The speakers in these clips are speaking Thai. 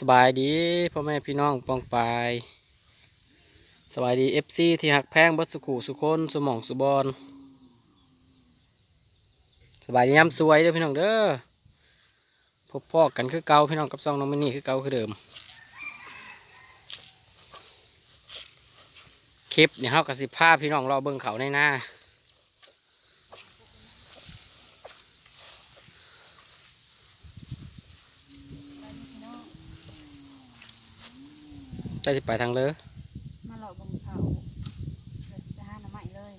สบายดีพ่อแม่พี่น้องปองปายสบายดีเอฟซีที่หักแพงบัสุขุสุคนสมองสุบอลสบายดีย้ำสวยเด้อพี่น้องเด้อพบพ่อกันคือเก่าพี่น้องกับซองน้องมินี่คือเก่าคือเดิมคลิปเนี่ยเฮากับสิบภาพพี่น้องรอเบิ่งเขาในหน้า จะสิไปทางเลยมาหลอกบงเขาเดี๋ยวสิไปหาหน่อไม้เลย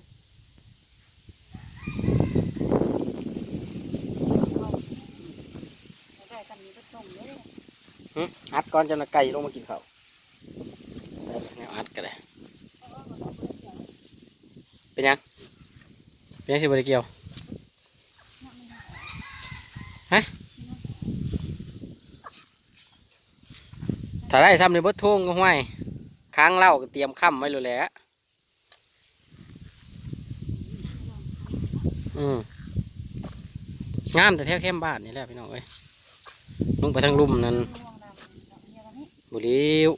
เอาได้กันนี้ก็ส่งเลยหึอัดก่อนจะนะไก่ลงมากินเขาวแนวอัดก็ได้เป็นยัง เป็นยังสิบริเกี่ยวฮะ ถ้าได้ทำในเบิดทุ่งก็ห้วยค้างเหล่าก็เตรียมค่ำไว้เลยแหละอืมงามแต่แถวเข้มบ้านนี่แหละพี่น้องเอ้ยลงไปทางลุ่มนั้นม่วงดำดอกเดียวกันนี้บุรีว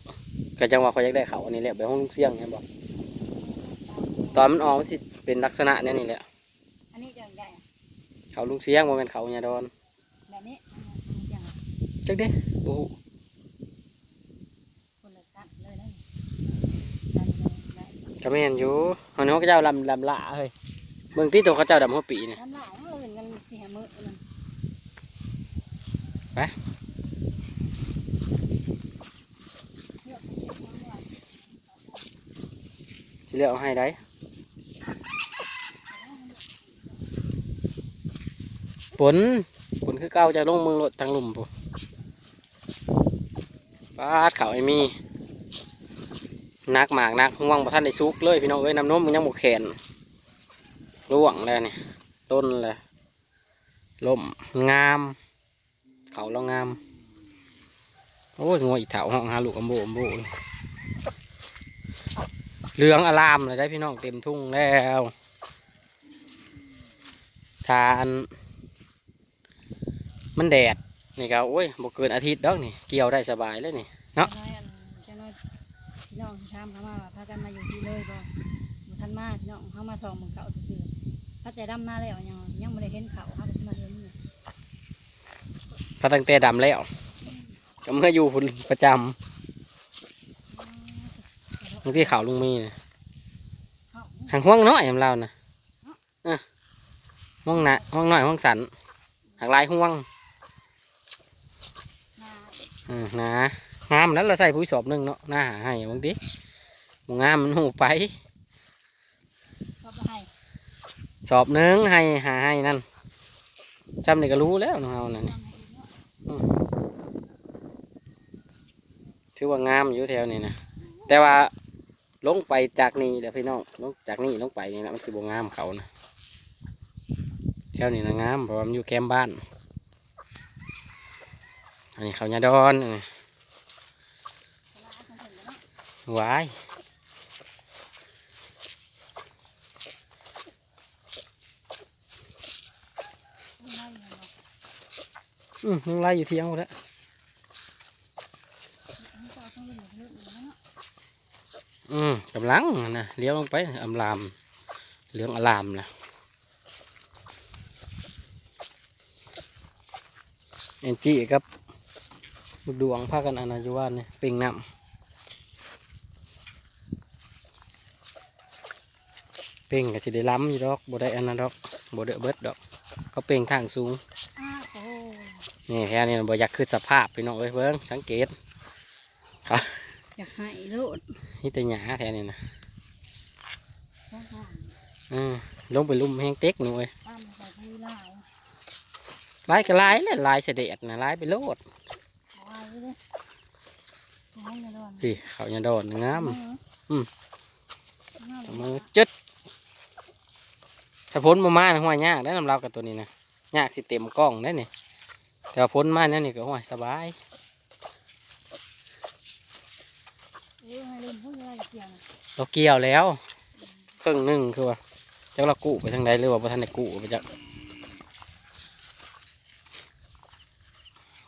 ก็จังว่าเขาอยากได้เขาอันนี้แหละไปห้องเสี่ยงเนี่ยบอกตอนมันออกมันสิเป็นลักษณะเนี้นี่แหละอันนี้จะใหญ่อะเขาลุงเสียงว่าเป็นเขาเนี่ยดอนแบบนี้มันเสียงอะจักเด้บู คนละสัตว์เลยนะดันเลยได้ กระเมนอยู่เขาเนี่ยเขาเจ้าลำลำละเฮ้ยเมืองที่ตัวเขาเจ้าดำหัวปีเนี่ยด้านหลังเราเห็นกันสี่ห้ามื้อนั่นไปเยอะเยอะมากเลยสิเลือกเอาให้ได้ผลผลคือเก้าจะลงเมืองรถทางลุ่มปุ๊ปาดเขาไอ้มี นักหมากนักห่วงประท่านได้ซุกเลยพี่น้องเอ้ยน้ำนมมันยังบกแขนร่วงแล้วนี่ต้นเลยล่มงาม เขาเรางาม โอ้ยงวยอีเถาห้องหาลูกอัมโบอัมโบเหลืองอลามเลยได้พี่น้องเต็มทุ่งแล้วทานมันแดดนี่ก็โอ้ยบกเกินอาทิตย์ดอกนี่ เกี่ยวได้สบายเลยนี่เนาะ จ้อยอันจ้น้อยพี่น้องที่ถามเขามาว่าพากันมาอยู่ที่เลยบ่บ่ทันมาพี่น้องเขามาส่องเมืองเขาซื่อๆถ้าใจดำหน้าแล้วยังยังไม่ได้เห็นเขาเขาก็มาเห็นนี่พระตั้งแต่ดำแล้วก็เมื่ออยู่พุ่นประจำบางที่เขาลุงมีนะเขาหางห่วงน้อยของเรานะเออห่วงหนะห่วงน้อยห่วงสันหากหลายห่วงหน้า อืมนะงามนั้นเราใส่ปุ๋ยสอบหนึ่งเนาะหน้าหาให้บางที งามมันหูไปชอบให้สอบหนึ่งให้หาให้นั่นจำนี่ก็รู้แล้วน้องเรานั่นทำให้อีกเนาะถือว่างามอยู่แถวนี้นะแต่ว่าลงไปจากนี่เดี๋ยวพี่น้องลงจากนี่ลงไปนี่นะมันสิบงามเขานะแถวนี้นะงามเพราะว่ามันอยู่แคมป์บ้านอันนี้เขาญาดอนอันนี้เวลาเขาเห็นแล้วเนาะหวาย ไม่ได้เลยเนาะ อืมยังไล่อยู่เที่ยงหมดแล้วอืมกำลังนะเลี้ยวลงไปอำลามเหลืองอลามนะเอ็นจีครับดวงพาคกันอนาจุวานเนี่ยเป่งน้ำเป่งก็สิได้ล้ำอยู่ดอกบ่ได้อันนั้นดอกบ่ได้เบิดดอกเขาเป่งทางสูง นี่แค่นี้บ่อยากคือสภาพพี่น้องเอ้ยเบิ่งสังเกตอยากให้โลดนี่แต่หยาแท้นี่นะช่องห่างอืมลงไปลุ่มแห้งเต็กหนูเอ้ยตามใส่ที่ลายลายก็ลายแหละลายเสด็จนะลายไปโลดเอาไว้เลยเอาไว้เลยด้วยพี่เขาอย่าโดนงามอืมงามมือจึดถ้าพ้นมามาหัวยากได้นำเรากับตัวนี้นะยากสิเต็มกล้องได้นี่ แต่ว่าพ้นมาเนี่ยนี่ก็หัวสบายเออให้เล่นพูดอะไรเกี่ยวนะเราเกี่ยวแล้ว ครึ่งหนึ่งคือว่าจักเรากู้ไปทางใดหรือว่าบ่ทันได้กู้ไปจัก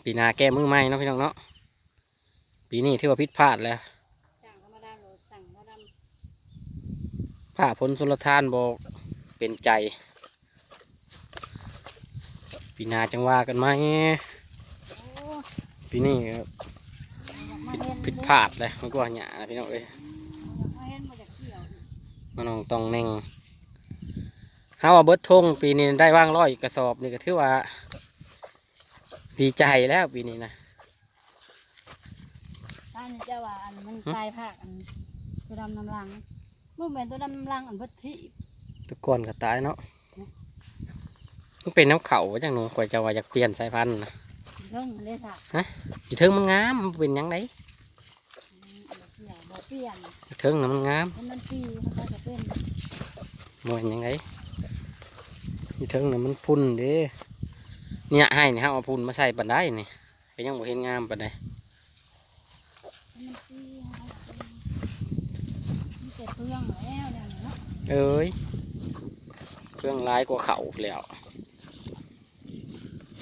ปีหนาแก้มือใหม่เนาะพี่น้องเนาะปีนี้ที่ว่าผิดพลาดแล้วจ้างธรรมดาโหลดสั่งเขาดผ้าพ้นสุลทานบอกเป็นใจ ปีหนาจังว่ากันไหมำโอ้ปีนี้ก็อยากมาเห็นผิดพลาดเลยมันก็ว่าหยานะพี่น้องเอ้ยอยากมาเห็นมาจากเที่ยวอีกมาน้องต้องแน่งเฮาว่าเบิดทงปีนี้ได้ว่างร้อยกระสอบนี่ก็ถือว่า ดีใจแล้วปีนี้นะท่านเจ้าว่าอันมันตายภาคอันตัวดำน้ำลังมันเป็นตัวดำน้ำลังอันเบิดที่ทุกคนก็ตายเนาะ มันเป็นน้ำเขาจังหนูข่อยจะว่าอยากเปลี่ยนสายพันธุ์นะเรื่องมันเลยค่ะอีเทิงมันงามมันเป็นหยังไงเที่ยวบ่เปลี่ยนอีเทิงน่ะมันงามมันมันปีมันก็จะเป็นมันเป็นหยังไงอีเทิงน่ะมันพุ่นเด้เนี่ยให้นี่ฮะเอาพุ่นมาใส่ปันได้นี่ก็ยังบ่เห็นงามปันใดมันปีมันเจ็บเพื่องแล้วเนี่ยเนาะเอ้ยเครื่องร้ายกว่าเขาแล้ว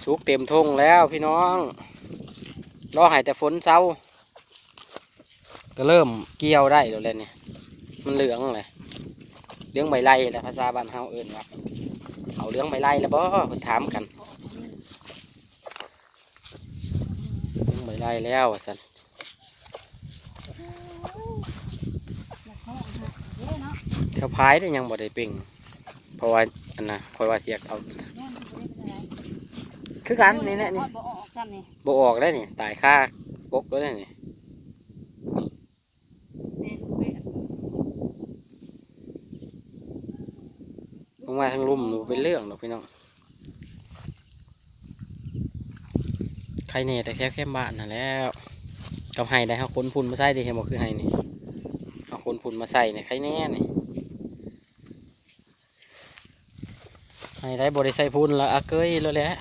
สุกเต็มทงแล้วพี่น้องรอให้แต่ฝนเศร้า ก็เริ่มเกี่ยวได้แล้วแหละเนี่ยมันเหลืองเลยเหลืองใบไล่แหละภาษาบ้านเฮาเอิ้นว่าเอาเหลืองใบไล่แล้วบ่เพิ่นถามกันเหลืองใบไล่แล้วว่าซั่นอยากท้องฮะเด้เนาะแถวพายได้ยังบ่ได้เป่งเพราะว่าอันน่ะคอยว่าเสียกเอา คือกันนี่แหละนี่ทอดบ่ออกซ้ำนี่บ่ออกแล้วนี่ตายค่ากกแล้วนี่แม่นเป็ดลงมาทางลุ่มหนูเป็นเรื่องหรอกพี่น้องใครเนี่ยแต่แค่แค่บ้านน่ะแล้วกับไห้ได้เฮาคนพุ่นมาใส่ดิเห็นบ่คือไห้นี่เอาคนพุ่นมาใส่เนี่ยใครแน่นี่ไห้ได้บ่ได้ใส่พุ่นแล้วอะเกยแล้วแหละ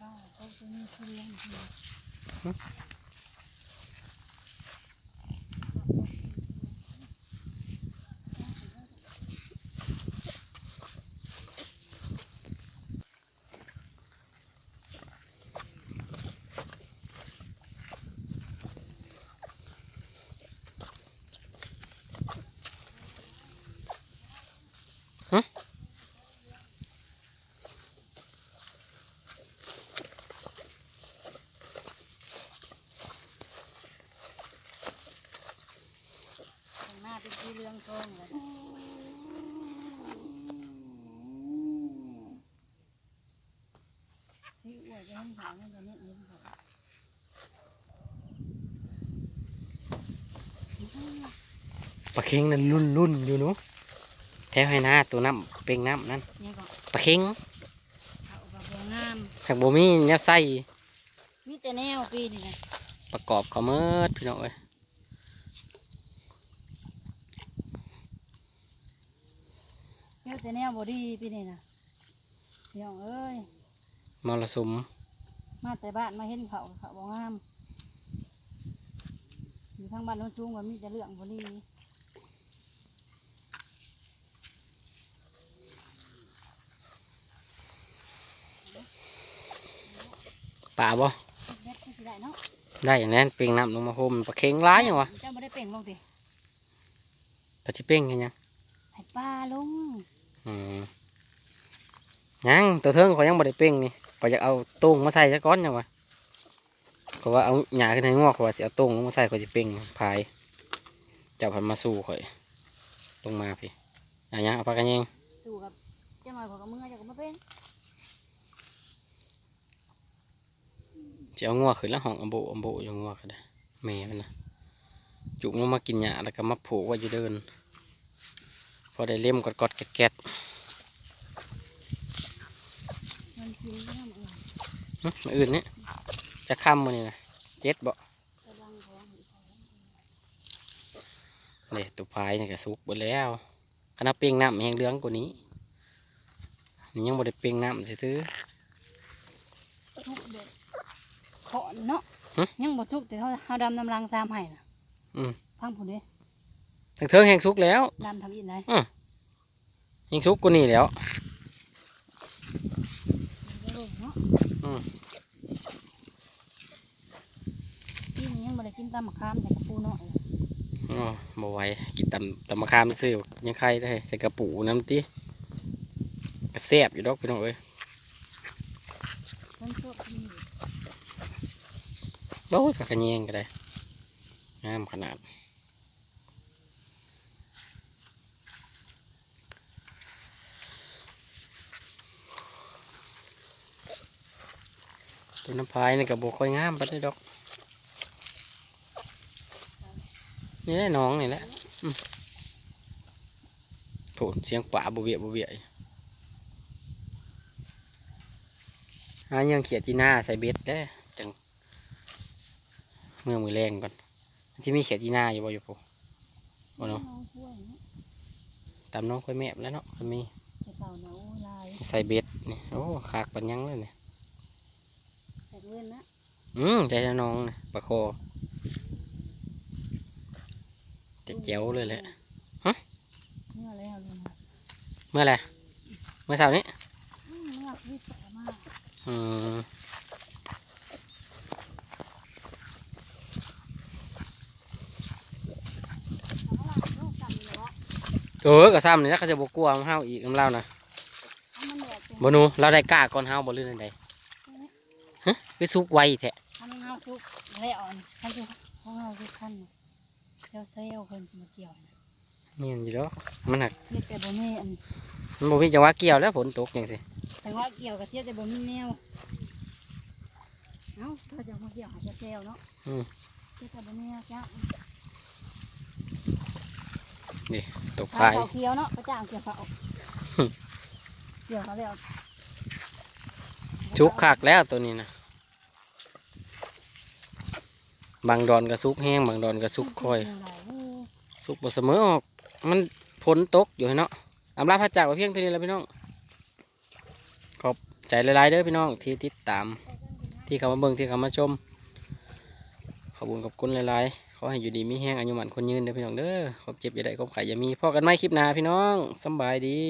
ก็เขาจะมีคือเลี้ยงอยู่ ข้างหน้าเป็นคื อเรื่องทองเลยที่อวดจะให้ขาวนี่จะไม่เห็นเขาปลาเค็งนั่นรุ่นรุ่นอยู่หนูแถวให้หน้าตัวน้ำเป็นน้ำนั่นเนี่ยก็ปลาเค็งเขาแบบบ่งามหากบ่มีแนวใส่มีแต่แนวปีนี่นะประกอบเขาเมิดพี่น้องเอ้ย มีแต่แนวบอดีปีนี่นะพี่น้องเอ้ยมรสุมมาแต่บ้านมาเห็นเขาเขาบ่งามอยู่ทางบ้านโน้นสูงว่ามีแต่เรื่องบอดีป่าบ่เม็ดก็สิได้เนาะได้อย่างนั้เป่งน้ำลงมาโฮมปลาเค็งร้ายอยังวะเจ้าไม่ได้เป่งลงสิปลาชิเป่งยังยังให้ป้าลง ยังตัวเทิงเขายังบ่ได้เป่งนี่ปอยากเอาตุ้งมาใส่ซะก้อนยังวะเขาว่าเอาหญ้าขึ้นให้งอกเขาว่าสิเอาตุ้งลงมาใส่เขาจะเป่งพายเจ้าพันมาสู้ข่อยลงมาพี่อะยังเอาปลากระเยงดูกับเจ้าหน่อยของกับมือเจ้าก็มาเป็นจะเอางัวขึ้นแล้วห้องอัมโบอัมโบอยู่งัวก็ได้แม่มันนะจุกลงมากินหญ้าแล้วก็มาผูกไว้อยู่เดินพ อได้เล่มกดกดๆแกะมันกินก็น้ำเอื่นๆหึมาอื่นเนี่ยจะค่ำมันนี่นะเจ็ดบ่กำลังท้องอยู่เลยตัวพายนี่ก็สุกหมดแล้วคณะเปียงน้ำแห้งเหลืองกว่านี้ นี่ยังบ่ได้เปียงน้ำซื้อทุกเด็ดขอนเนาะหึยังบ่ทุกแต่เขาเขาดำน้ำลังซามให้นะอืมพังผุนเด้ ๆทั้งเทิงแห้งสุกแล้วดำทำอีกไหนแห้งสุกกว่านี้แล้วดอืมที่นี้ยังบ่ได้กินตำมะขามแต่กระปูน้อยอ๋อบ่ไหวกินตำตำมะขามซื้อยังใครได้ใส่กระปูน้ำติกระแซบอยู่ดอกพี่น้องเอ้ยเพิ่นชอบกินอยู่โอ้ยผักกระเนียงก็ได้งามขนาด ตัวน้ำพายนี่กับบค่อยงามไปได้ดอก นี่แหละน้องนี่แหละอืมโผเสียงป่าบเวียบเวียอยู่หายังเขียดจีน่าใส่เบ็ดได้อจังเมื่อมือแรงก่อนมันจะมีเขียดจีน่าอยู่บ่อยู่ปุ๊บ่เนาะน้องกล้วยเนาะตามน้องค่อยแม่บแล้วเนาะมันมีแต่เก่าเนาะโอ้ลายใส่เบ็ดนี่โอ้ขากปันยังเลยเนี่ยแต่ เงินนะอืมใจน้องนะปลาโคจะเจ๋วเลยแหละเมื่อแล้วเลยนะเมื่อไหรเมื่อเสาร์นี้อืมเมื่อวิสามากอืมเอาล่ะลูกจำเลยว่าเออก็ซ้ำนี่แล้วเขาจะบกลัวมันเฮาอีกน้ำเล่านะเอามันแดดเป็นบหนูเราได้กล้าก่อนเฮาบ่ลื่นใด ฮะคือสุกไวแท้ทำเงาทุกแล้วอ่อนเขาจะเขาเงาทุกขั้นเซลเซลคนจะมาเกี่ยวนะเมียนอยู่แล้วมันหักเทียแต่บ่มีอันมันบ่มีจังหวะเกี่ยวแล้วฝนตกอย่างสิแต่ว่าเกี่ยวกับเทียบแต่บ่มีแนวเอ้าถ้าจะมาเกี่ยวหาจะเซลเนาะเทียบแต่บ่มีแนวจ้าตกถ้ายเขาเคี้ยวเนาะประจ่างเกี่ยวเขาเกี่ยวเขาแล้ว ชุกคักแล้วตัวนี้นะบางดอนก็สุกแห้งบางดอนก็สุกค่อยสุกบ่เสมอออกมันฝนตกอยู่เนาะอำลาพระจากไว้เพียงเท่านี้แล้วพี่น้องขอบใจหลายๆเด้อพี่น้องที่ติดตาม ที่เขามาเบิ่งที่เขามาชม ขอบคุญขอบคุณหลายๆขอให้อยู่ดีมีแห้งอายุมันคนยืนเด้อพี่น้องเด้อขอบเจ็บอย่าได้ขอบไข่อย่ามีพอกันไหมคลิปหน้าพี่น้องสบายดี